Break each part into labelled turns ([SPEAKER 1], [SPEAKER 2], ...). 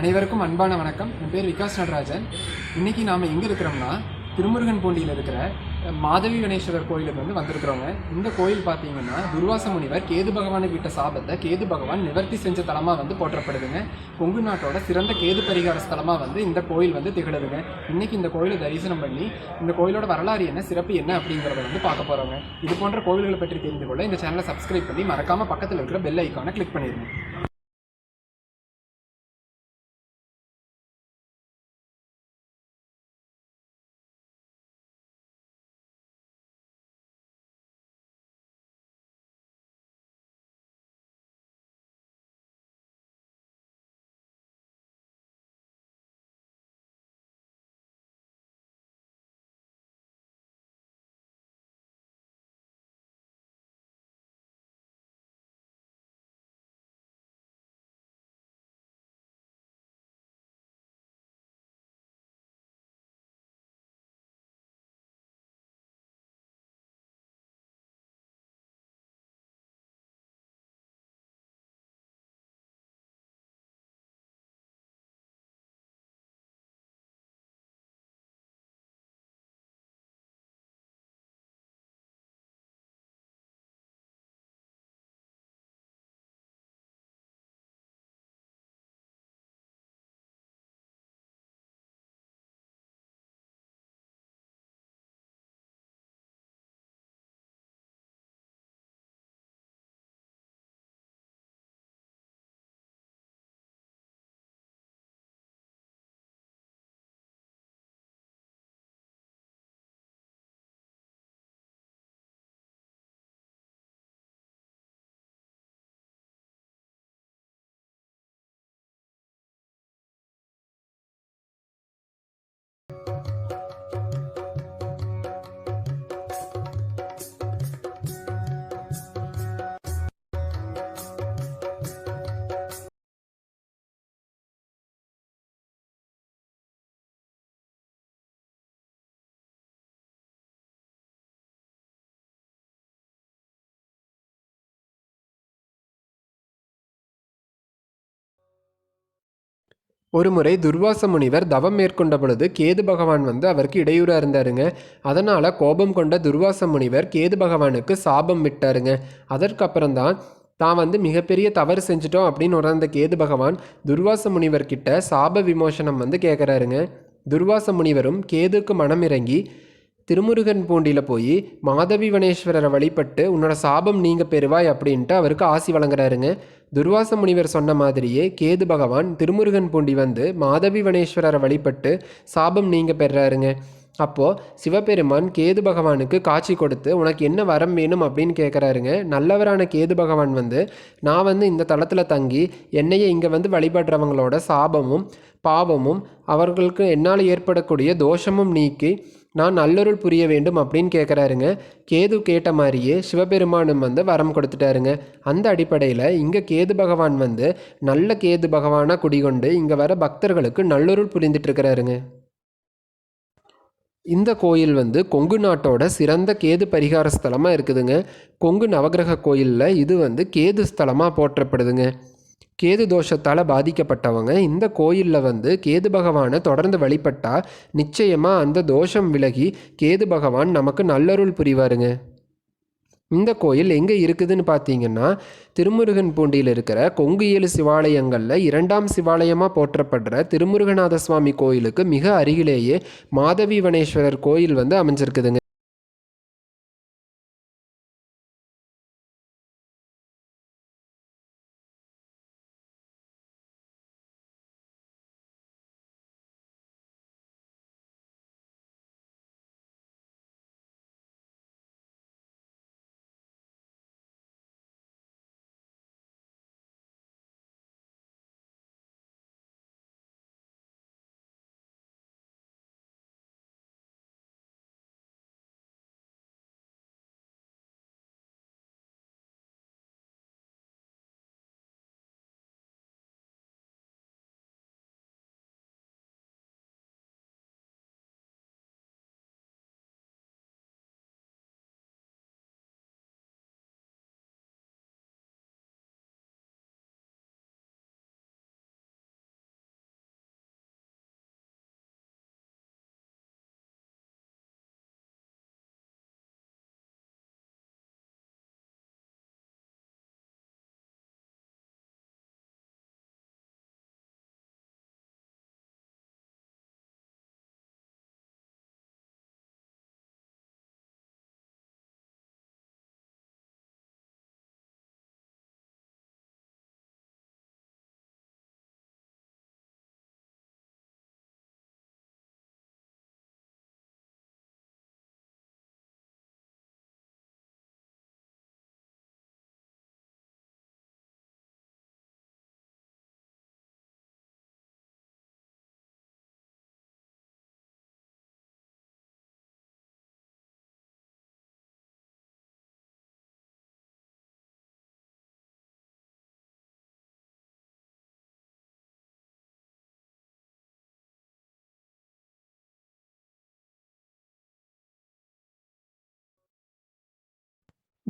[SPEAKER 1] அனைவருக்கும் அன்பான வணக்கம். என் பேர் விகாஸ் நடராஜன். இன்றைக்கி நாம் எங்கே இருக்கிறோம்னா திருமுருகன் பூண்டியில் இருக்கிற மாதவி கணேஸ்வரர் கோயிலுக்கு வந்து வந்திருக்கிறோங்க. இந்த கோயில் பார்த்தீங்கன்னா துர்வாச முனிவர் கேது பகவானுக்கு விட்ட சாபத்தை கேது பகவான் நிவர்த்தி செஞ்ச தலமாக வந்து போற்றப்படுதுங்க. கொங்கு நாட்டோட சிறந்த கேது பரிகார ஸ்தலமாக வந்து இந்த கோயில் வந்து திகழுதுங்க. இன்னைக்கு இந்த கோயிலை தரிசனம் பண்ணி இந்த கோயிலோட வரலாறு என்ன சிறப்பு என்ன அப்படிங்கிறத வந்து பார்க்க போகிறோங்க இது போன்ற கோயில்களை பற்றி தெரிந்து கொள்ள இந்த சேனலை சப்ஸ்கிரைப் பண்ணி மறக்காமல் பக்கத்தில் இருக்கிற பெல் ஐக்கானை கிளிக் பண்ணிடுங்க ஒருமுறை துர்வாச முனிவர் தவம் மேற்கொண்ட பொழுது கேது பகவான் வந்து அவருக்கு இடையூறாக இருந்தாருங்க. அதனால் கோபம் கொண்ட துர்வாச முனிவர் கேது பகவானுக்கு சாபம் விட்டாருங்க. அதற்கப்புறம் தான் தான் வந்து மிகப்பெரிய தவறு செஞ்சிட்டோம் அப்படின்னு உணர்ந்த கேது பகவான் துர்வாச முனிவர்கிட்ட சாப விமோசனம் வந்து கேட்குறாருங்க துர்வாச முனிவரும் கேதுக்கு மனம் இறங்கி திருமுருகன் பூண்டியில் போய் மாதவி வனேஸ்வரரை வழிபட்டு உன்னோட சாபம் நீங்க பெறுவாய் அப்படின்ட்டு அவருக்கு ஆசி வழங்குறாருங்க. துர்வாச முனிவர் சொன்ன மாதிரியே கேது பகவான் திருமுருகன் பூண்டி வந்து மாதவி வனேஸ்வரரை வழிபட்டு சாபம் நீங்க பெறாருங்க அப்போது சிவபெருமான் கேது பகவானுக்கு காட்சி கொடுத்து உனக்கு என்ன வரம் வேணும் அப்படின்னு கேட்குறாருங்க நல்லவரான கேது பகவான் வந்து நான் வந்து இந்த தளத்தில் தங்கி என்னையே இங்கே வந்து வழிபடுறவங்களோட சாபமும் பாவமும் அவர்களுக்கு என்னால் ஏற்படக்கூடிய தோஷமும் நீக்கி நான் நல்லொருள் புரிய வேண்டும் அப்படின்னு கேட்குறாருங்க கேது கேட்ட மாதிரியே சிவபெருமானும் வந்து வரம் கொடுத்துட்டாருங்க. அந்த அடிப்படையில் இங்கே கேது பகவான் வந்து நல்ல கேது பகவானாக குடிகொண்டு இங்கே வர பக்தர்களுக்கு நல்லொருள் புரிந்துட்டு இருக்கிறாருங்க இந்த கோயில் வந்து கொங்கு நாட்டோட சிறந்த கேது பரிகார ஸ்தலமாக இருக்குதுங்க. கொங்கு நவகிரக கோயிலில் இது வந்து கேது ஸ்தலமாக போற்றப்படுதுங்க. கேது தோஷத்தால் பாதிக்கப்பட்டவங்க இந்த கோயிலில் வந்து கேது பகவானை தொடர்ந்து வழிபட்டால் நிச்சயமாக அந்த தோஷம் விலகி கேது பகவான் நமக்கு நல்லருள் புரிவாருங்க. இந்த கோயில் எங்கே இருக்குதுன்னு பார்த்தீங்கன்னா திருமுருகன் பூண்டியில் இருக்கிற கொங்கு ஏழு சிவாலயங்களில் இரண்டாம் சிவாலயமாக போற்றப்படுற திருமுருகநாத சுவாமி கோயிலுக்கு மிக அருகிலேயே மாதவி வனேஸ்வரர் கோயில் வந்து அமைஞ்சிருக்குதுங்க.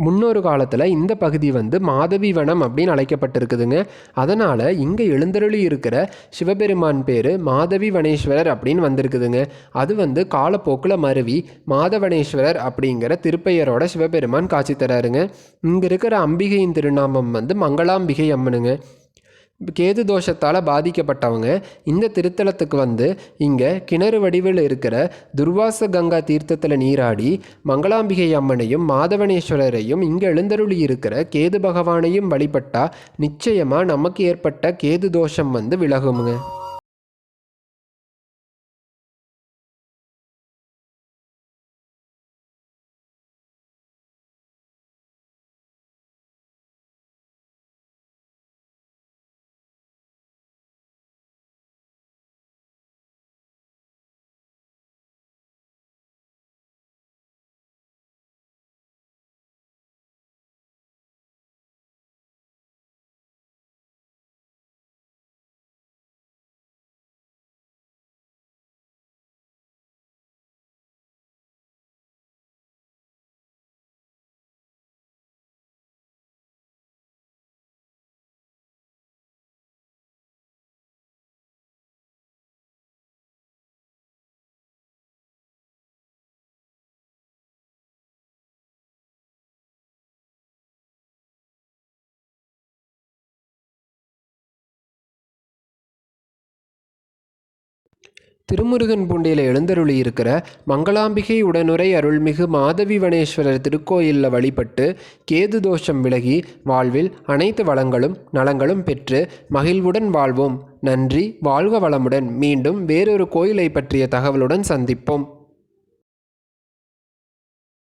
[SPEAKER 1] முன்னொரு காலத்தில் இந்த பகுதி வந்து மாதவி வனம் அப்படின்னு அழைக்கப்பட்டிருக்குதுங்க. அதனால் இங்கே எழுந்தருளி இருக்கிற சிவபெருமான் பேர் மாதவி வனேஸ்வரர் அப்படின்னு வந்திருக்குதுங்க. அது வந்து காலப்போக்கில் மருவி மாதவனேஸ்வரர் அப்படிங்கிற திருப்பெயரோட சிவபெருமான் காட்சி தராருங்க. இங்கே இருக்கிற அம்பிகையின் திருநாமம் வந்து மங்களாம்பிகை அம்மனுங்க. கேது தோஷத்தால் பாதிக்கப்பட்டவங்க இந்த திருத்தலத்துக்கு வந்து இங்கே கிணறு வடிவில் இருக்கிற துர்வாச கங்கா தீர்த்தத்தில் நீராடி மங்களாம்பிகை அம்மனையும் மாதவனேஸ்வரரையும் இங்கே எழுந்தருளி இருக்கிற கேது பகவானையும் வழிபட்டா நிச்சயமாக நமக்கு ஏற்பட்ட கேது தோஷம் வந்து விலகுமுங்க திருமுருகன் பூண்டியில் எழுந்தருளி இருக்கிற மங்களாம்பிகை உடனுரை அருள்மிகு மாதவி வனேஸ்வரர் திருக்கோயிலில் வழிபட்டு கேது தோஷம் விலகி வாழ்வில் அனைத்து வளங்களும் நலங்களும் பெற்று மகிழ்வுடன் வாழ்வோம். நன்றி. வாழ்க வளமுடன். மீண்டும் வேறொரு கோயிலை பற்றிய தகவலுடன் சந்திப்போம்.